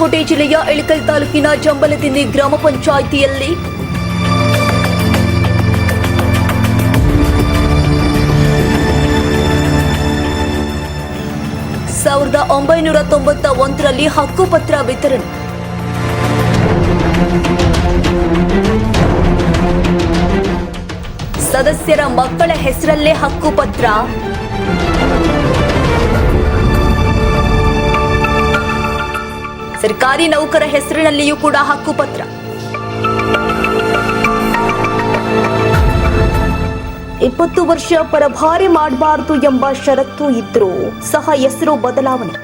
ಬಾಗಲಕೋಟೆ ಜಿಲ್ಲೆಯ ಇಳಕಲ್ ತಾಲೂಕಿನ ಜಂಬಲದಿನ್ನಿ ಗ್ರಾಮ ಪಂಚಾಯಿತಿಯಲ್ಲಿ ಸಾವಿರದ ಒಂಬೈನೂರ ತೊಂಬತ್ತ ಒಂದರಲ್ಲಿ ಹಕ್ಕುಪತ್ರ ವಿತರಣೆ. ಸದಸ್ಯರ ಮಕ್ಕಳ ಹೆಸರಲ್ಲೇ ಹಕ್ಕುಪತ್ರ. ಸರ್ಕಾರಿ ನೌಕರ ಹೆಸರಿನಲ್ಲಿಯೂ ಕೂಡ ಹಕ್ಕುಪತ್ರ. ಇಪ್ಪತ್ತು ವರ್ಷ ಪರಭಾರಿ ಮಾಡಬಾರದು ಎಂಬ ಷರತ್ತು ಇದ್ರೂ ಸಹ ಹೆಸರು ಬದಲಾವಣೆ.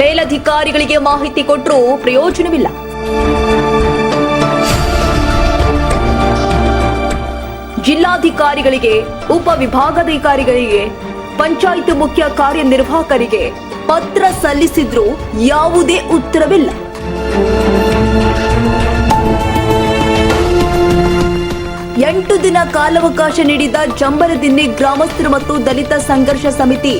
ಮೇಲಧಿಕಾರಿಗಳಿಗೆ ಮಾಹಿತಿ ಕೊಟ್ಟರೂ ಪ್ರಯೋಜನವಿಲ್ಲ. ಜಿಲ್ಲಾಧಿಕಾರಿಗಳಿಗೆ, ಉಪವಿಭಾಗಾಧಿಕಾರಿಗಳಿಗೆ ಪಂಚಾಯತ್ ಮುಖ್ಯ ಕಾರ್ಯನಿರ್ವಾಹಕರಿಗೆ ಪತ್ರ ಸಲ್ಲಿಸಿದ್ರೂ ಯಾವುದೇ ಉತ್ತರವಿಲ್ಲ. ಎಂಟು ದಿನ ಕಾಲಾವಕಾಶ ನೀಡಿದ ಜಂಬರದಿನ್ನಿ ಗ್ರಾಮಸ್ಥರು ಮತ್ತು ದಲಿತ ಸಂಘರ್ಷ ಸಮಿತಿ.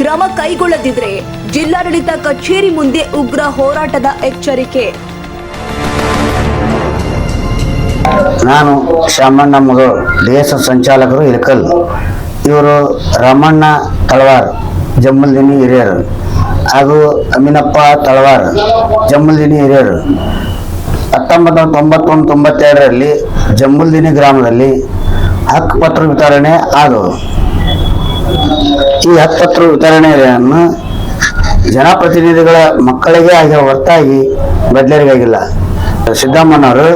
ಕ್ರಮ ಕೈಗೊಳ್ಳದಿದ್ರೆ ಜಿಲ್ಲಾಡಳಿತ ಕಚೇರಿ ಮುಂದೆ ಉಗ್ರ ಹೋರಾಟದ ಎಚ್ಚರಿಕೆ. ನಾನು ಶಾಮಣ್ಣ ಮಗಳು ಎಫ್ ಸಂಚಾಲಕರು ಇಳಕಲ್. ಇವರು ರಾಮಣ್ಣ ತಳವಾರ್, ಜಮ್ಮಲ್ದಿನಿ ಹಿರಿಯರು. ಹಾಗೂ ಅಮಿನಪ್ಪ ತಳವಾರ್, ಜಮ್ಮಲ್ದಿನಿ ಹಿರಿಯರು. ಹತ್ತೊಂಬತ್ತು ನೂರ ತೊಂಬತ್ತೊಂದು ತೊಂಬತ್ತೆರಡರಲ್ಲಿ ಜಮ್ಮಲ್ದಿನಿ ಗ್ರಾಮದಲ್ಲಿ ಹಕ್ಕುಪತ್ರ ವಿತರಣೆ ಆದವು. ಈ ಹಕ್ಕುಪತ್ರ ವಿತರಣೆಯನ್ನು ಜನಪ್ರತಿನಿಧಿಗಳ ಮಕ್ಕಳಿಗೆ ಆಗಿರೋ ಹೊರತಾಗಿ ಬದ್ಲರಿಗಾಗಿಲ್ಲ. ಸಿದ್ದಮ್ಮನವರು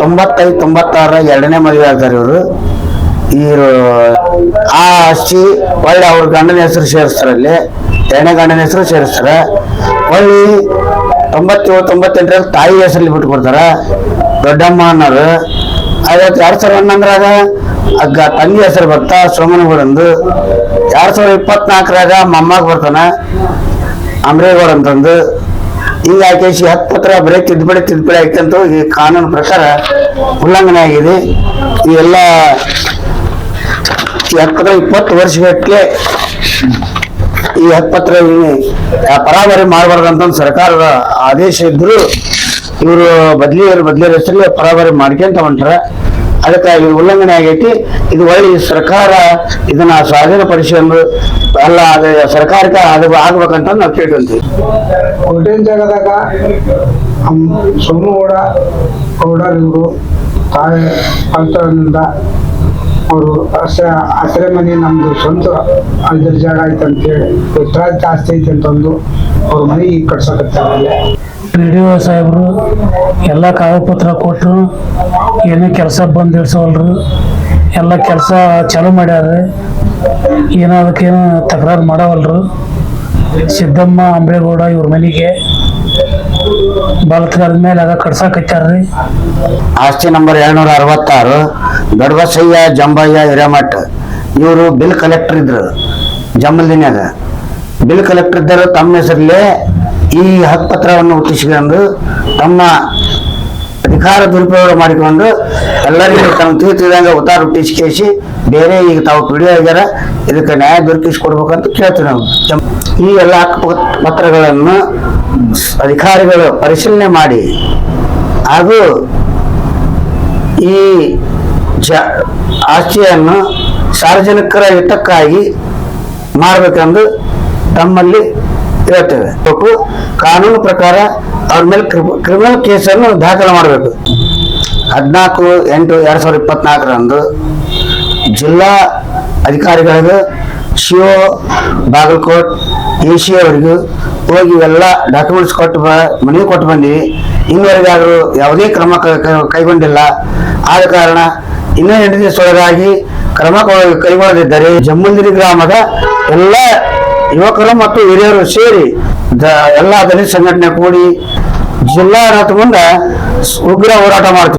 ತೊಂಬತ್ತೈದು ತೊಂಬತ್ತಾರ ಎರಡನೇ ಮದುವೆ ಆಗ್ತಾರೆ ಇವರು. ಇವರು ಆ ಅಷ್ಟಿ ಒಳ್ಳೆ ಅವ್ರ ಗಂಡನ ಹೆಸರು ಸೇರಿಸ್ತಾರಲ್ಲಿ ಎರಡನೇ ಗಂಡನ ಹೆಸರು ಸೇರಿಸ್ತಾರೆ. ಹೊಳ್ಳಿ ತೊಂಬತ್ತೇಳು, ತೊಂಬತ್ತೆಂಟರಲ್ಲಿ ತಾಯಿ ಹೆಸರಲ್ಲಿ ಬಿಟ್ಟು ಕೊಡ್ತಾರ ದೊಡ್ಡಮ್ಮ ಅನ್ನೋರು. ಐವತ್ತು, ಎರಡು ಸಾವಿರ ಹನ್ನೊಂದರಾಗ ಅಗ್ಗ ತಂಗಿ ಹೆಸರು ಬರ್ತಾ ಸೋಮನಗೌಡಂದು. ಎರಡ್ ಸಾವಿರದ ಇಪ್ಪತ್ನಾಲ್ಕರಾಗ ಮಮ್ಮಾಗ ಬರ್ತಾನೆ. ಅಮ್ರೇಗೌಡ ಅಂತಂದು. ಆಕೇಶಿ ಹತ್ತು ಪತ್ರ ಬರೀ ತಿದ್ದುಪಡಿ ತಿದ್ದುಪಡಿ ಆಯ್ತಂತ ಈ ಕಾನೂನು ಪ್ರಕಾರ ಉಲ್ಲಂಘನೆ ಆಗಿದೆ. ಈ ಎಲ್ಲ ಈ ಇಪ್ಪತ್ತು ಇಪ್ಪತ್ತು ವರ್ಷಕ್ಕೆ ಈ ಹಕ್ಕುಪತ್ರ ಪರಾಮರಿ ಮಾಡಬಾರ್ದಂತ ಸರ್ಕಾರದ ಆದೇಶ ಇದ್ರು ಇವರು ಬದ್ಲಿ ಬದ್ಲಿ ಹೆಸರಿಗೆ ಪರಾಮರಿ ಮಾಡ್ಕೊಂತ ಹೊಂಟ್ರ. ಅದಕ್ಕಾಗಿ ಉಲ್ಲಂಘನೆ ಆಗೈತಿ. ಇದು ಒಳ್ಳೆ ಸರ್ಕಾರ ಇದನ್ನ ಸ್ವಾಧೀನಪಡಿಸಿಕೊಂಡು ಅಲ್ಲ ಅದು ಸರ್ಕಾರಕ್ಕೆ ಅದು ಆಗ್ಬೇಕಂತ ನಾವು ಕೇಳ್ಕೊಂತೀವಿ. ಒಟ್ಟಿನ ಜಾಗದಾಗ ಸೋಮಗೌಡ ಗೌಡರ್ ಇವರು ತಾಯಿ ಅವರು ಹಸಿರೆ ಮನೆ ನಮ್ದು ಸ್ವಂತ ಇದ್ರ ಜಾಗ ಐತೆ ಅಂತೇಳಿ ಜಾಸ್ತಿ ಐತೆ ಅಂತಂದು ಅವ್ರ ಮನೆ ಕಟ್ಸಕತ್ತಾರೆ ಪಿ ಡಿ ಒ ಸಾಹೇಬರು ಎಲ್ಲ ಕಾಗದಪತ್ರ ಕೊಟ್ಟರು ಏನೂ ಕೆಲಸ ಬಂದು ಇಳಿಸೋಲ್ರು ಎಲ್ಲ ಕೆಲಸ ಚಾಲೂ ಮಾಡ್ಯಾರ. ಏನೋ ಅದಕ್ಕೇನು ತಕರಾರು ಮಾಡವಲ್ರು. ಸಿದ್ದಮ್ಮ ಅಂಬೇಗೌಡ ಇವ್ರ ಮನೆಗೆ ಬಲತ್ಕಾರದ ಮೇಲೆ ಅದ ಕಟ್ಸಾಕತ್ಯಾರ್ರಿ. ಆಸ್ತಿ ನಂಬರ್ ಏಳ್ನೂರ ಅರವತ್ತಾರು ದೊಡ್ಡಬಸಯ್ಯ ಜಂಬಯ್ಯ ಹಿರೇಮಠ. ಇವರು ಬಿಲ್ ಕಲೆಕ್ಟರ್ ಇದ್ರು ಜಮ್ಮಲ್ದಿನ್ಯಾಗ ಬಿಲ್ ಕಲೆಕ್ಟರ್ ಇದ್ದರು ತಮ್ಮ ಹೆಸರಲ್ಲೇ ಈ ಹಕ್ಕುಪತ್ರವನ್ನು ಹುಟ್ಟಿಸಿಕೊಂಡು ತಮ್ಮ ಅಧಿಕಾರ ದುರುಪಯೋಗ ಮಾಡಿಕೊಂಡು ಎಲ್ಲರಿಗೂ ತಮ್ಮ ತಿಳಿದಂಗೆ ಉತ್ತಾರ ಹುಟ್ಟಿಸ್ಕೇಸಿ ಬೇರೆ ಈಗ ತಾವು ಪಿಡಿಯೋ ಇದ್ದಾರೆ ಇದಕ್ಕೆ ನ್ಯಾಯ ದೊರಕಿಸಿಕೊಡ್ಬೇಕಂತ ಕೇಳ್ತೀವಿ ನಾವು. ಈ ಎಲ್ಲ ಪತ್ರಗಳನ್ನು ಅಧಿಕಾರಿಗಳು ಪರಿಶೀಲನೆ ಮಾಡಿ, ಹಾಗೂ ಈ ಜ ಆಸ್ತಿಯನ್ನು ಸಾರ್ವಜನಿಕರ ಹಿತಕ್ಕಾಗಿ ಮಾಡಬೇಕೆಂದು ತಮ್ಮಲ್ಲಿ ಹೇಳ್ತೇವೆ. ಕೊಟ್ಟು ಕಾನೂನು ಪ್ರಕಾರ ಅವ್ರ ಮೇಲೆ ಕ್ರಿಮಿನಲ್ ಕೇಸನ್ನು ದಾಖಲು ಮಾಡಬೇಕು. ಹದಿನಾಲ್ಕು ಎಂಟು ಎರಡು ಸಾವಿರದ ಇಪ್ಪತ್ನಾಲ್ಕರಂದು ಜಿಲ್ಲಾ ಅಧಿಕಾರಿಗಳಿಗೂ ಒ ಬಾಗಲಕೋಟ್, ಎ ಸಿ ಅವರಿಗೂ ಹೋಗಿ ಇವೆಲ್ಲ ಡಾಕ್ಯುಮೆಂಟ್ಸ್ ಕೊಟ್ಟು ಮನವಿ ಕೊಟ್ಟು ಬಂದೀವಿ ಅವರು ಯಾವುದೇ ಕ್ರಮ ಕೈಗೊಂಡಿಲ್ಲ. ಆದ ಕಾರಣ ಇನ್ನೂ ಎಂಟು ದಿವಸದೊಳಗಾಗಿ ಕ್ರಮ ಕೈ- ಕೈಗೊಳ್ಳದಿದ್ದರೆ ಜಮ್ಮುಂದಿರಿ ಗ್ರಾಮದ ಎಲ್ಲ ಯುವಕರು ಮತ್ತು ಹಿರಿಯರು ಸೇರಿ ದ ಎಲ್ಲ ದಲಿತ ಸಂಘಟನೆ ಕೂಡಿ ಜಿಲ್ಲಾ ಮುಂದೆ ಉಗ್ರ ಹೋರಾಟ ಮಾಡ್ತೀವಿ